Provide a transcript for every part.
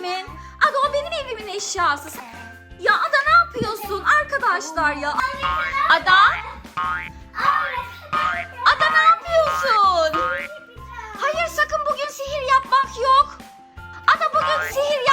evimin. Ada o benim evimin eşyası. Ya Ada ne yapıyorsun arkadaşlar ya? Ada? Ada ne yapıyorsun? Hayır sakın bugün sihir yapmak yok. Ada bugün sihir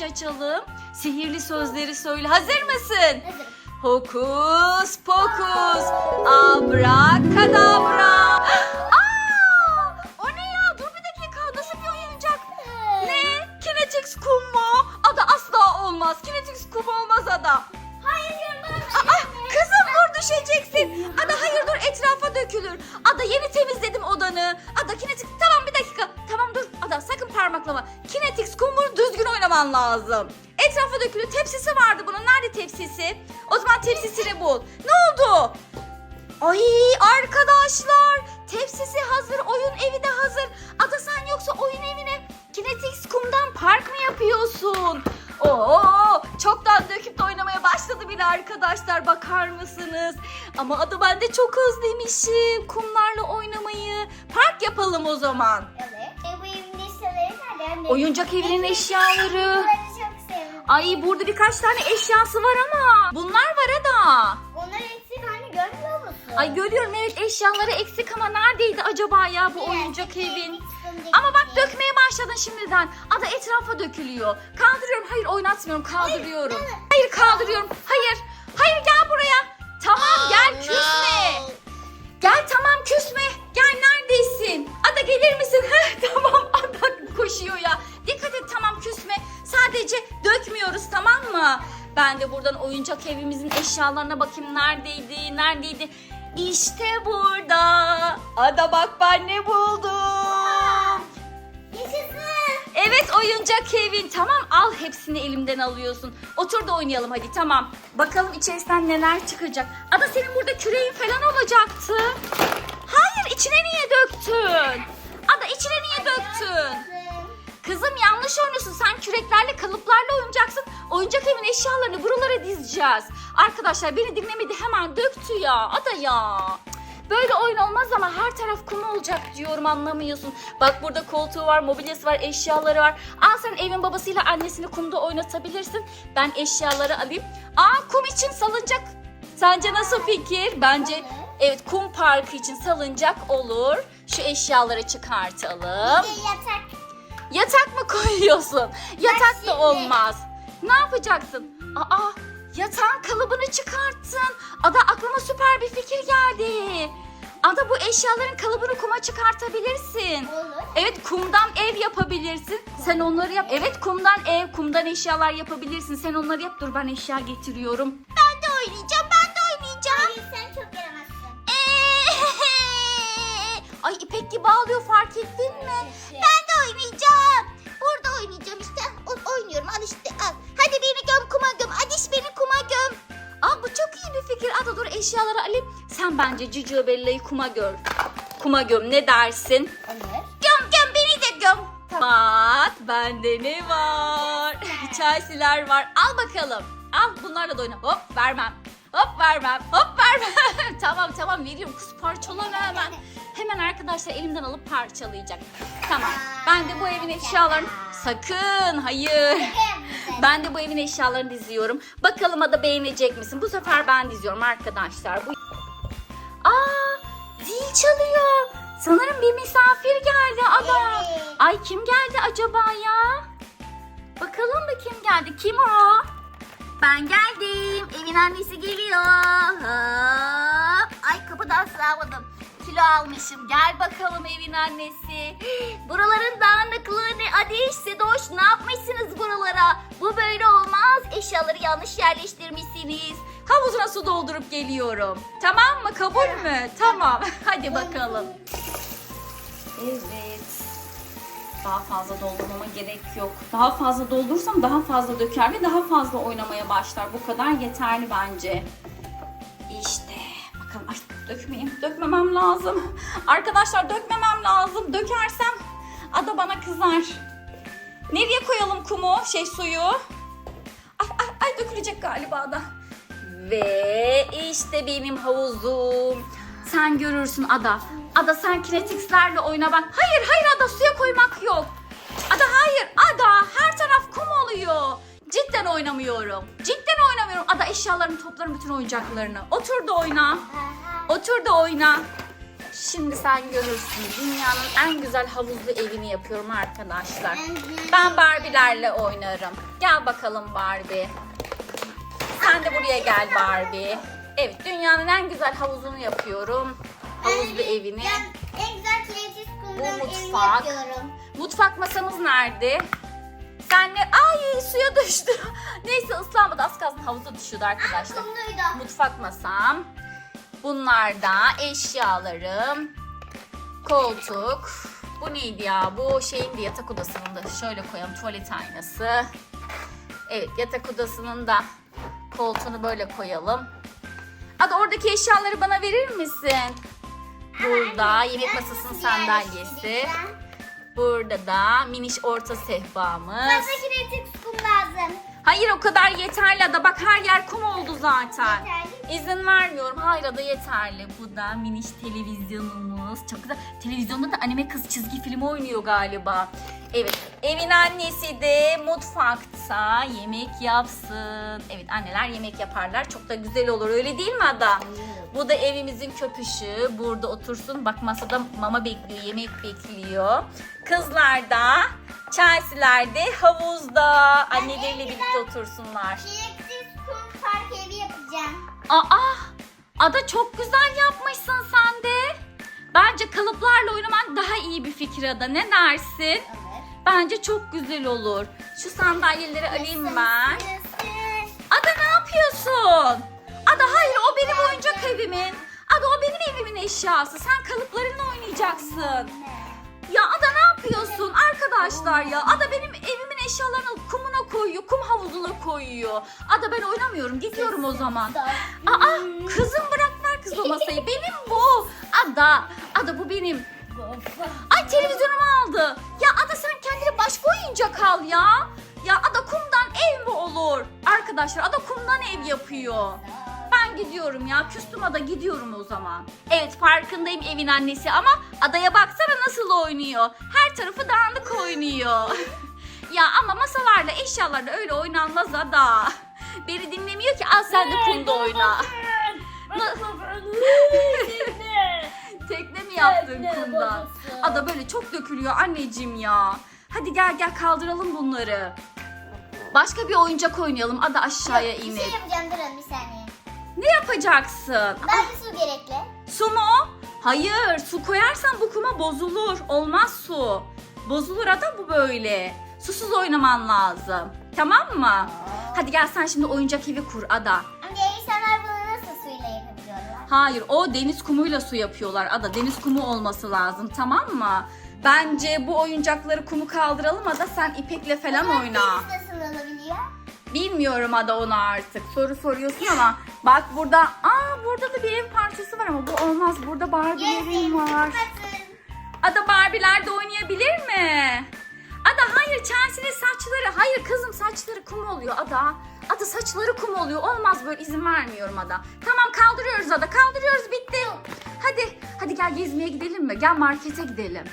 İyice açalım. Sihirli sözleri söyle. Hazır mısın? Hazırım. Hokus pokus abrakadabra. Aa, o ne ya? Dur bir dakika. Nasıl bir oyuncak? Ne? Kinetix kum mu? Ada asla olmaz. Kinetix kum olmaz ada. Hayır diyorum bana. Aa, kızım dur düşeceksin. Ada hayır dur etrafa dökülür. Ada yeni temizledim odanı. Ada kinetik tamam dakika. Tamam dur Ada sakın parmaklama. Kinetix kumunu düzgün oynaman lazım. Etrafa dökülür. Tepsisi vardı bunun. Nerede tepsisi? O zaman tepsisini bul. Ne oldu? Ay arkadaşlar tepsisi hazır oyun evi de hazır. Ada sen yoksa oyun evine Kinetix kumdan park mı yapıyorsun? Oo çoktan döküp de oynamaya başladı bile arkadaşlar bakar mısınız? Ama Ada ben de çok özlemişim kumlarla oynamayı. Park yapalım o zaman. Oyuncak evinin eşyaları. Bunları çok sevdim. Ay burada birkaç tane eşyası var ama bunlar var Ada. Onlar eksik anne görmüyor musun? Ay görüyorum evet eşyaları eksik ama neredeydi acaba ya bu oyuncak evin? Ama Ama bak dökmeye başladın şimdiden. Ada etrafa dökülüyor. Kaldırıyorum. Hayır oynatmıyorum. Kaldırıyorum. Hayır kaldırıyorum. Hayır. Hayır gel buraya. Oyuncak evimizin eşyalarına bakayım neredeydi neredeydi. İşte burada. Ada bak ben ne buldum. Yaşasın. Evet oyuncak evin. Tamam al hepsini elimden alıyorsun. Otur da oynayalım hadi tamam. Bakalım içerisinden neler çıkacak. Ada senin burada küreğin falan olacaktı. Hayır içine niye döktün? Ada içine niye döktün? Kızım yanlış oynuyorsun. Sen küreklerle kalıplarla oynayacaksın. Oyuncak evin eşyalarını buralara dizeceğiz. Arkadaşlar beni dinlemedi hemen döktü ya. Ada ya. Böyle oyun olmaz ama her taraf kum olacak diyorum anlamıyorsun. Bak burada koltuğu var, mobilyası var, eşyaları var. Al sen evin babasıyla annesini kumda oynatabilirsin. Ben eşyaları alayım. Aa kum için salıncak. Sence nasıl fikir? Bence evet kum parkı için salıncak olur. Şu eşyaları çıkartalım. Bir de yatak. Yatak mı koyuyorsun? Yatak da olmaz. Ne yapacaksın? Aa, yatağın kalıbını çıkarttın. Ada aklıma süper bir fikir geldi. Ada bu eşyaların kalıbını kuma çıkartabilirsin. Olur. Evet kumdan ev yapabilirsin. Sen onları yap. Evet kumdan ev, kumdan eşyalar yapabilirsin. Sen onları yap. Dur ben eşya getiriyorum. Ben de oynayacağım. Ben de oynayacağım. Hayır sen çok yaramazsın. Ay İpek gibi ağlıyor fark ettin mi? Ben eşyaları alayım. Sen bence Cici Bella'yı kuma gör. Kuma göm ne dersin? Olur. Göm göm beni de göm. Bak bende ne var? Chelsea'ler var. Al bakalım. Al bunlarla da oyna. Hop vermem. Hop vermem. Hop vermem. tamam tamam veriyorum. Kız parçalama hemen. Hemen arkadaşlar elimden alıp parçalayacak. Tamam. Ben de bu evin eşyalarını... Sakın hayır. Ben de bu evin eşyalarını diziyorum. Bakalım Ada beğenecek misin? Bu sefer ben diziyorum arkadaşlar. Bu... Aa, zil çalıyor. Sanırım bir misafir geldi Ada. Ay kim geldi acaba ya? Bakalım da kim geldi? Kim o? Ben geldim. Evin annesi geliyor. Hop. Ay kapıdan sığamadım. Kilo almışım. Gel bakalım evin annesi. Buraların dağınıklığı ne? Ateş, Sedoş ne yapmışsınız buralara? Bu böyle olmaz. Eşyaları yanlış yerleştirmişsiniz. Havuzuna su doldurup geliyorum. Tamam mı? Kabul mü? Tamam. Hadi bakalım. Evet. Daha fazla doldurmama gerek yok. Daha fazla doldurursam daha fazla döker ve daha fazla oynamaya başlar. Bu kadar yeterli bence. İşte. Bakalım. Ay Dökmeyeyim. Dökmemem lazım. Arkadaşlar dökmemem lazım. Dökersem ada bana kızar. Nereye koyalım kumu? Şey suyu. Ay, ay, ay dökülecek galiba da. Ve işte benim havuzum. Sen görürsün Ada. Ada sen kinetikslerle oyna bak. Hayır hayır Ada suya oynamıyorum. Cidden oynamıyorum. Ada eşyalarını toplarım bütün oyuncaklarını. Otur da oyna. Otur da oyna. Şimdi sen görürsün. Dünyanın en güzel havuzlu evini yapıyorum arkadaşlar. Ben Barbie'lerle oynarım. Gel bakalım Barbie. Sen de buraya gel Barbie. Evet dünyanın en güzel havuzunu yapıyorum. Havuzlu evini. En güzel Bu mutfak. yapıyorum. Mutfak masamız nerede? Sen ne? Ay suya düştü. Neyse ıslanmadı az kalsın havuza düşüyordu arkadaşlar. Kumluydu. Mutfak masam. Bunlar da eşyalarım. Koltuk. Bu neydi ya? Bu şeyin de yatak odasının da şöyle koyalım tuvalet aynası. Evet yatak odasının da koltuğunu böyle koyalım. Hadi oradaki eşyaları bana verir misin? Burada yemek masasının sandalyesi. Burada da miniş orta sehpamız. Bana kinetik kum lazım. Hayır o kadar yeterli Ada. Bak her yer kum oldu zaten. Yeterli. İzin vermiyorum. Hayır Ada yeterli. Bu da miniş televizyonumuz. Çok güzel. Televizyonda da anime kız çizgi filmi oynuyor galiba. Evet. Evin annesi de mutfakta yemek yapsın. Evet anneler yemek yaparlar. Çok da güzel olur. Öyle değil mi Ada? Bu da evimizin köpüşü. Burada otursun. Bak masada mama bekliyor, yemek bekliyor. Kızlar da Chelsea'lerde havuzda anneleriyle birlikte otursunlar. Kinetik kum park evi yapacağım. Aa! Ada çok güzel yapmışsın sen iyi bir fikir Ada. Ne dersin? Evet. Bence çok güzel olur. Şu sandalyeleri alayım ben. Ada ne yapıyorsun? Ada hayır o benim oyuncak evimin. Ada o benim evimin eşyası. Sen kalıplarınla oynayacaksın. Ya Ada ne yapıyorsun arkadaşlar ya? Ada benim evimin eşyalarını kumuna koyuyor, kum havuzuna koyuyor. Ada ben oynamıyorum, gidiyorum o zaman. Aa kızım bırak ver kız o masayı. Benim bu. Ada, Ada bu benim. Ay televizyonumu aldı. Ya Ada sen kendine başka oyuncak al ya. Ya Ada kumdan ev mi olur? Arkadaşlar Ada kumdan ev yapıyor. Ben gidiyorum ya. Küstüm Ada gidiyorum o zaman. Evet farkındayım evin annesi ama adaya baksana nasıl oynuyor. Her tarafı dağınık oynuyor. ya ama masalarla eşyalarla öyle oynanmaz Ada. Beni dinlemiyor ki al sen de kumda oyna. Tekne yaptın babası. Ada böyle çok dökülüyor anneciğim ya. Hadi gel gel kaldıralım bunları. Başka bir oyuncak oynayalım. Ada aşağıya Bir şey yapacağım durun bir saniye. Ne yapacaksın? Bence su gerekli. Su mu? Hayır, su koyarsan bu kuma bozulur. Olmaz su. Bozulur ada bu böyle. Susuz oynaman lazım. Tamam mı? Hadi gel sen şimdi oyuncak evi kur ada. Hayır, o deniz kumuyla su yapıyorlar ada. Deniz kumu olması lazım, tamam mı? Bence bu oyuncakları kumu kaldıralım ada sen ipekle falan Ama oyna. Nasıl olabiliyor? Bilmiyorum ada onu artık. Soru soruyorsun ama bak burada, aa burada da bir ev parçası var ama bu olmaz. Burada Barbie'lerim var. Ada Barbie'ler de oynayabilir mi? Ada hayır Chelsea'nin saçları. Hayır kızım saçları kum oluyor Ada. Ada saçları kum oluyor. Olmaz böyle izin vermiyorum Ada. Tamam kaldırıyoruz Ada. Kaldırıyoruz bitti. Hadi hadi gel gezmeye gidelim mi? Gel markete gidelim.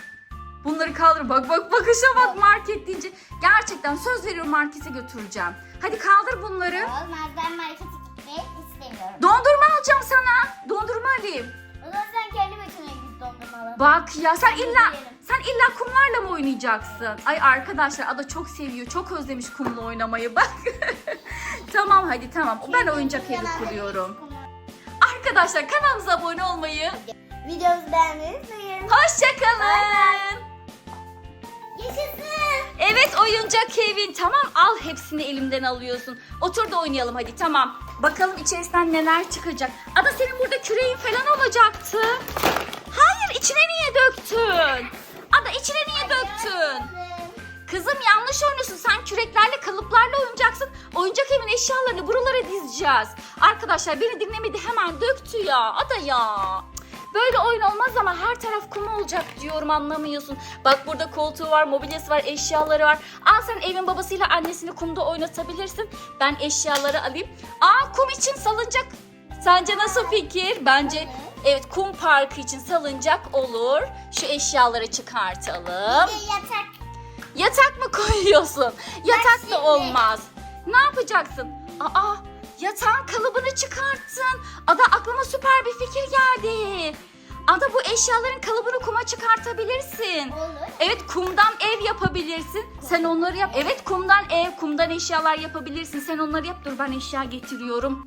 Bunları kaldır. Bak bak bakışa bak market deyince. Gerçekten söz veriyorum markete götüreceğim. Hadi kaldır bunları. Olmaz ben markete gitmek istemiyorum. Dondurma alacağım sana. Dondurma alayım. O zaman sen kendi Bak ya sen illa sen illa kumlarla mı oynayacaksın? Ay arkadaşlar Ada çok seviyor. Çok özlemiş kumla oynamayı bak. tamam hadi tamam. Ben oyuncak evi kuruyorum. Arkadaşlar kanalımıza abone olmayı, Videomuzu beğenmeyi unutmayın. hoşçakalın. Yaşasın. Evet oyuncak evin. Tamam al hepsini elimden alıyorsun. Otur da oynayalım hadi tamam. Bakalım içerisinden neler çıkacak. Ada senin burada küreğin falan olacaktı. Hayır içine niye döktün? Ada içine niye döktün? Kızım yanlış oynuyorsun. Sen küreklerle kalıplarla oynayacaksın. Oyuncak evin eşyalarını buralara dizeceğiz. Arkadaşlar beni dinlemedi hemen döktü ya. Ada ya. Böyle oyun olmaz ama her taraf kum olacak diyorum anlamıyorsun. Bak burada koltuğu var, mobilyası var, eşyaları var. Al sen evin babasıyla annesini kumda oynatabilirsin. Ben eşyaları alayım. Aa kum için salıncak. Sence nasıl fikir? Bence evet kum parkı için salıncak olur. Şu eşyaları çıkartalım. Bir de yatak. Yatak mı koyuyorsun? Yatak da olmaz. Ne yapacaksın? Aa, yatağın kalıbını çıkarttın. Ada aklıma süper bir fikir geldi. Ada bu eşyaların kalıbını kuma çıkartabilirsin. Olur. Evet kumdan ev yapabilirsin. Sen onları yap. Evet kumdan ev, kumdan eşyalar yapabilirsin. Sen onları yap. Dur ben eşya getiriyorum.